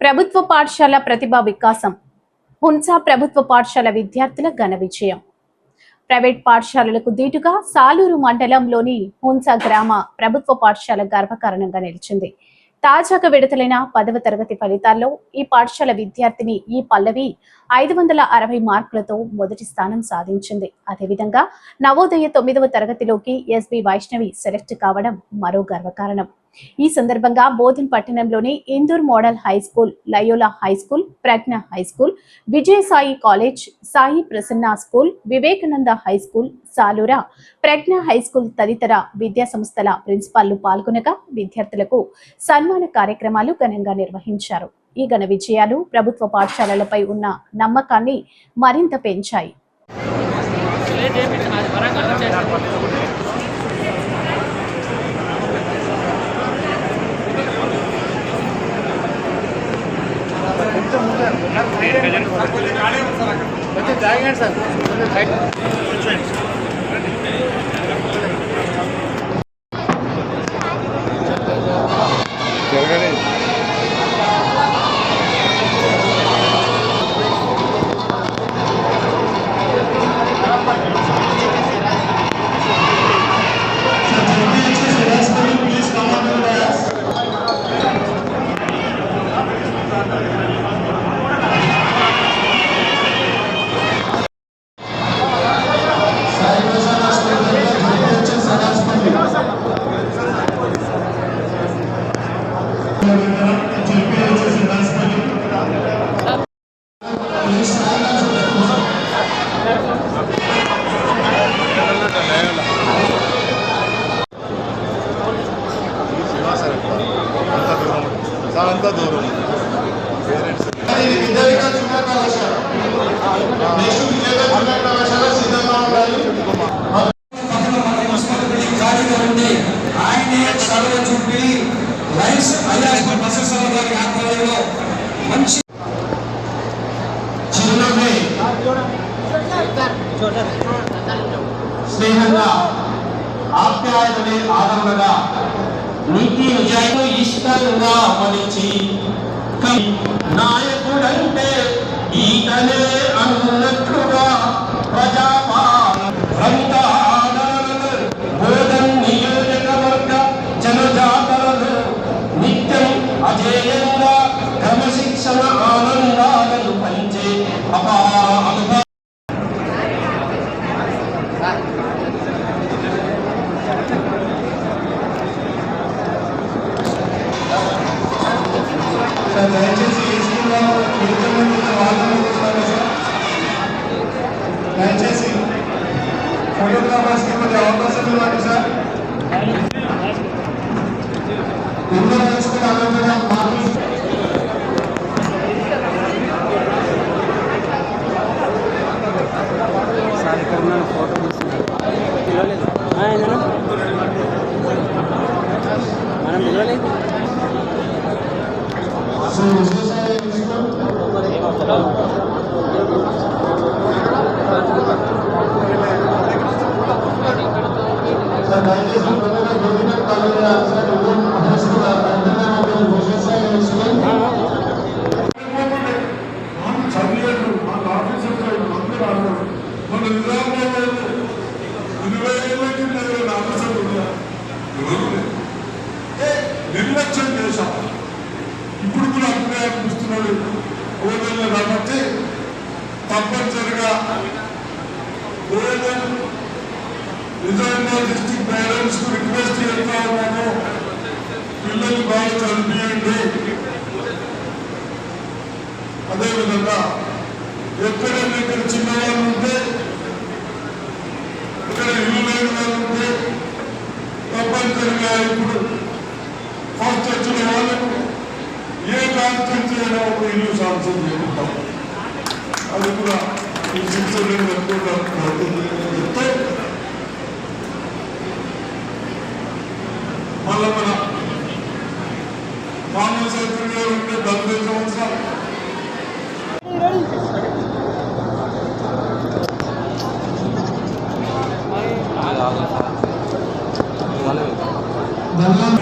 ప్రభుత్వ పాఠశాల ప్రతిభా వికాసం. హున్సా ప్రభుత్వ పాఠశాల విద్యార్థుల ఘన విజయం. ప్రైవేట్ పాఠశాలలకు దీటుగా సాలూరు మండలంలోని హున్సా గ్రామ ప్రభుత్వ పాఠశాల గర్వకారణంగా నిలిచింది. తాజాగా విడుదలైన పదవ తరగతి ఫలితాల్లో ఈ పాఠశాల విద్యార్థిని ఈ పల్లవి ఐదు వందల అరవై మార్కులతో మొదటి స్థానం సాధించింది. అదేవిధంగా నవోదయ తొమ్మిదవ తరగతిలోకి ఎస్బి వైష్ణవి సెలెక్ట్ కావడం మరో గర్వకారణం. ఈ సందర్భంగా బోధన్ పట్టణంలోని Indur model high school Loyola high school Pragna high school Vijaya Sai college Sai Prasanna school Vivekananda high school Salura Pragna high school తదితర విద్యా సంస్థల ప్రిన్సిపాల్లు పాల్గొనగా విద్యార్థులకు సన్మాన కార్యక్రమాలు ఘనంగా నిర్వహించారు. ఈ ఘన విజయాలు ప్రభుత్వ పాఠశాలలపై ఉన్న నమ్మకాన్ని మరింత పెంచాయి. జరగలేదు సార్ అంత దూరం పేరెంట్స్ ఆయనే చదువు చూపి రైస్ ఐఆర్ఎస్ ప్రొఫెసర్ గారి ఆధ్వర్యంలో మంచి చిరునవ్వే స్నేహంగా ఆప్యాయతని ఆదరణగా నీతి నిజాయితీ ఇష్టంగా మలిచి కవి నాయకుడంటే ఈతనే అన్నట్లుగా ప్రజాపాలన దయచేసి ఫోటోగ్రాఫర్స్కి కొద్దిగా అవకాశం ఇవ్వండి సార్ అందరూ తెలుసుకుని అనంతరం మార్కులు సార్ ఇక్కడ ఉన్నాను ఫోటో తీస్తున్నాను పిలవలేదు ఆ, ఏందన్నా? మనం పిలవలేదు శ్రీ విశ్వేశ్వరయ్య స్కూల్ సార్ దయచేసి కొత్తగా government college sir Indian high school అందరూ విశ్వేశ్వరయ్య స్కూల్ మనం చదివేట్లు మన ఆఫీసర్ అందరూ అన్నారు మన నిజామాబాద్ ఇరవై ఏళ్ళ కింద ఎవరైనా ఆఫీసర్ ఉన్నారు ఎవరు లేరు. నిర్లక్ష్యం చేశాం ఇప్పుడు కూడా అప్పుడే అనిపిస్తున్నాడు ఓదల్లో కాబట్టి తప్పనిసరిగా ఓదల్ నిజామాబాద్ డిస్టిక్ పేరెంట్స్కు రిక్వెస్ట్ చేస్తా ఉన్నాను పిల్లలు బాగా చదివియండి అదేవిధంగా ఎక్కడైనా ఇక్కడ చిన్నవాళ్ళు ఉంటే ఇక్కడ ఇల్లు లేని వాళ్ళు ఉంటే తప్పనిసరిగా ఇప్పుడు ఫస్ట్ వచ్చిన వాళ్ళకు ఏ కాన్స్టిట్యూన్సీ అయినా ఒక ఇల్లు శాంక్షన్ చేస్తాం అది కూడా ఈ శిక్షణ చెప్తే మళ్ళా మన మానవ శాస్త్రంలో ఉంటే డెబ్బై సంవత్సరాలు ధన్యవాదాలు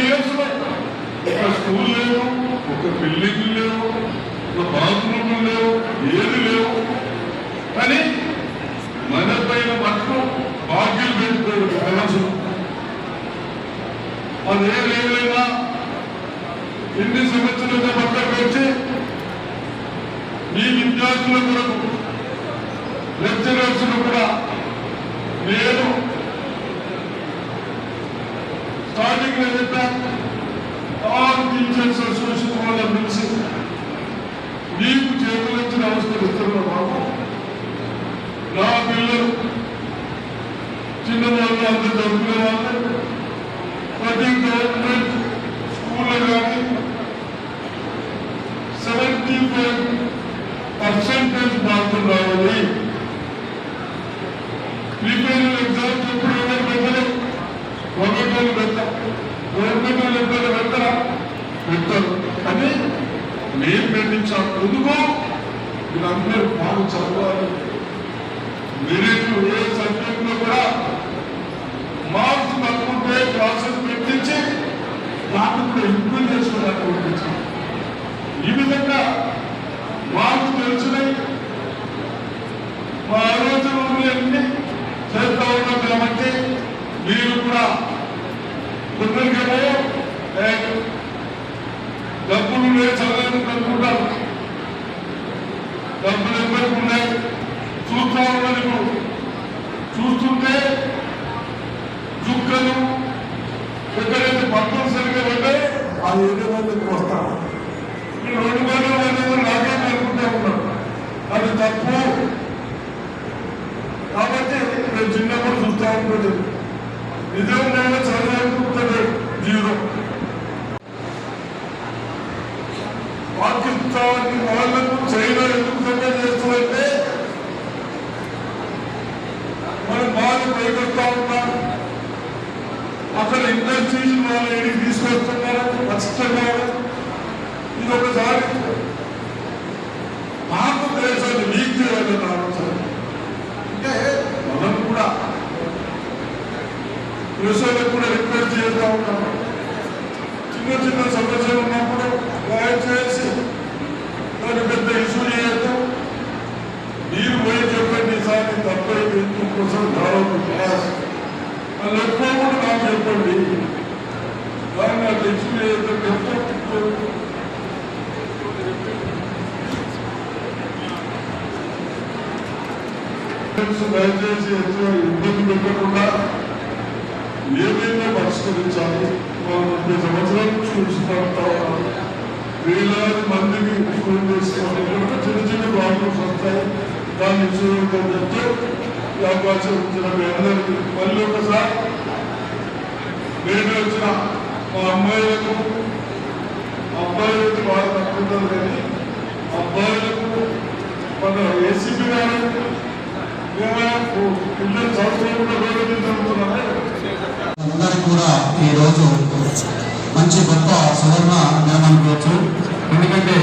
ఇయర్స్లో ఒక స్కూల్ లేవు ఒక బిల్డింగ్ లేవు ఒక బాత్రూమ్ లేవు ఏది లేవు. కానీ మన పైన మటుకు భాగ్యం పెట్టుకోడు కనసు. అదేం లేవైనా ఎన్ని సంవత్సరాలుగా పక్కకు వచ్చి ఈ విద్యార్థుల కొరకు లెక్చరర్స్ కూడా చిన్నవాళ్ళు అంత చదువుకునే వాళ్ళు ప్రతి గవర్నమెంట్ స్కూల్లో కానీ సెవెంటీ ఫైవ్ పర్సెంటేజ్ మార్కులు రావాలి. ప్రిపేర్ ఎగ్జామ్స్ ఎప్పుడు ఎవరు పెట్టరు. గవర్నమెంట్ వాళ్ళు పెట్టారు. గవర్నమెంట్ వాళ్ళు ఎప్పుడు పెట్టరా? పెట్టరు. అని నేను పెట్టించాను ఎందుకు? మీరందరూ బాగా చదవాలి. మీరు ఏ కూడా మార్క్స్ తక్కువ ప్రాసెస్ పెట్టించి నాకు కూడా ఇంప్రూవ్ చేసుకోవడానికి పంపించాం ఈ విధంగా మాకు తెలిసినవి మా ఆలోచనలన్నీ అన్ని చేస్తా ఉన్నాం కాబట్టి మీరు కూడా కొందరికేమో డబ్బులు లేదు చదవడానికి అనుకుంటారు డబ్బులు ఎవరికి ఉన్నాయి? చూస్తా ఉన్నారు ఇప్పుడు. చూస్తుంటే చుక్కలు ఎక్కడైతే భక్తులు సరిగ్గా ఉంటే ఆ ఏరియా వాళ్ళకి వస్తారు ఈ రెండు వేల మంది నాకే అనుకుంటా ఉన్నాడు అది తప్పు కాబట్టి నేను చిన్నప్పుడు చూస్తా ఉంటుంది నిజం నేను చదవాలనుకుంటుంది జీరో పాకిస్తాన్ వాళ్ళకు చైనా ఎందుకు సపోర్ట్ చేస్తుందంటే మనం బాగా పైకొస్తా ఉన్నాం అక్కడ ఇంటర్ చేసిన వాళ్ళని తీసుకొస్తున్నారు ఖచ్చితంగా ఇది ఒకసారి భారతదేశాన్ని లీక్ చేయాలని ఆలోచన అంటే మనం కూడా ప్రజలకు కూడా రిక్వెస్ట్ చేస్తూ ఉంటాం చిన్న చిన్న సమస్యలు ఉన్నప్పుడు దయచేసి వాళ్ళు నాకు చెప్పండి దాన్ని దయచేసి ఎక్కువ ఇబ్బంది పెట్టకుండా ఏమైనా పరిష్కరించాలి వాళ్ళు ముప్పై సంవత్సరాలు నుంచి చూసుకుంటా వేలాది మందికి ఫోన్ చేసుకోవాలి చిన్న చిన్న ప్రాబ్లమ్స్ వస్తాయి దాన్ని చూడటం చెప్తే అవకాశం ఇచ్చిన మీ అందరికీ మళ్ళీ ఒకసారి నేను వచ్చిన మా అమ్మాయిలకు అబ్బాయిలకు బాగా తప్పుతుంది కానీ అబ్బాయిలకు మన ఏసీపీ గారు పిల్లలు సంవత్సరం కూడా వేరే మంచి గొప్ప సువర్ణ జ్ఞానం అనుకోవచ్చు ఎందుకంటే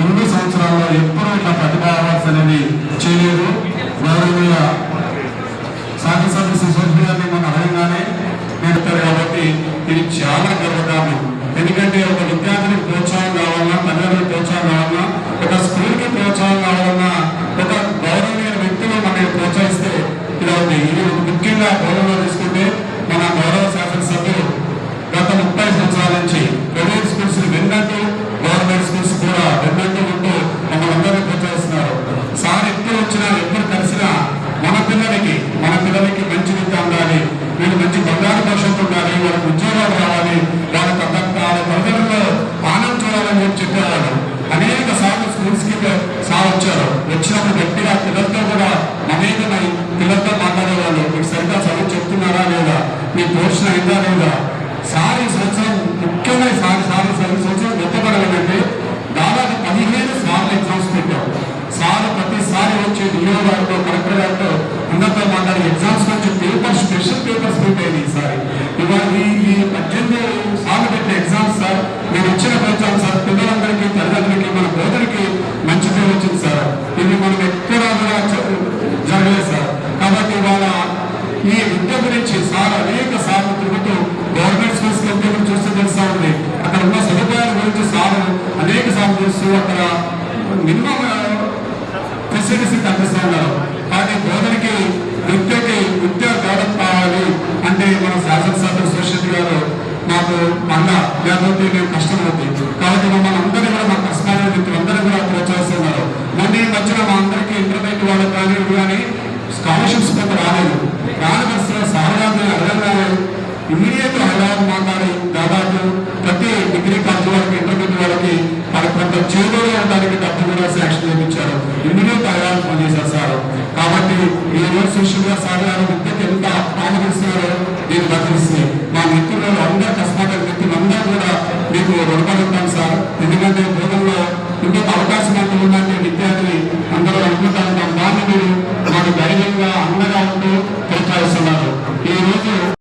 ఇన్ని సంవత్సరాల్లో ఎప్పుడూ ఇట్లా ప్రతిభా అవార్డ్స్ అనేది చేయలేదు. గౌరవీయ passagem só precisou de ఈ పోషణ విధానంగా లేదా సంవత్సరం ముఖ్యమైన సార్ సార్ ఈ సంవత్సరం గొప్పపడలేదంటే దాదాపు పదిహేను సార్లు ఎగ్జామ్స్ పెట్టాం. సార్ ప్రతిసారి వచ్చి డిఓ గారితో కలెక్టర్ గారితో అందరితో మాట్లాడి ఎగ్జామ్స్ గురించి పేపర్స్ స్పెషల్ పేపర్స్ పెట్టాయి ఈసారి ఇవాళ ఈ పద్దెనిమిది శాసనసభ సురక్షిత్ గారు మాకు మన లేకపోతే మేము కష్టం అవుతుంది కాబట్టి మమ్మల్ని అందరినీ కూడా మా కష్టాలు మిత్రులందరూ కూడా ప్రోత్సహిస్తున్నారు. మొన్న మధ్యలో మా అందరికీ ఇంటర్మీడియట్ వాళ్ళకి కానీ కానీ స్కాలర్షిప్స్ కొంత రాలేదు. రాని పరిస్థితుల్లో సహజాన్ని అర్థం కాలేదు ఇమీడియట్ అలా మాట్లాడి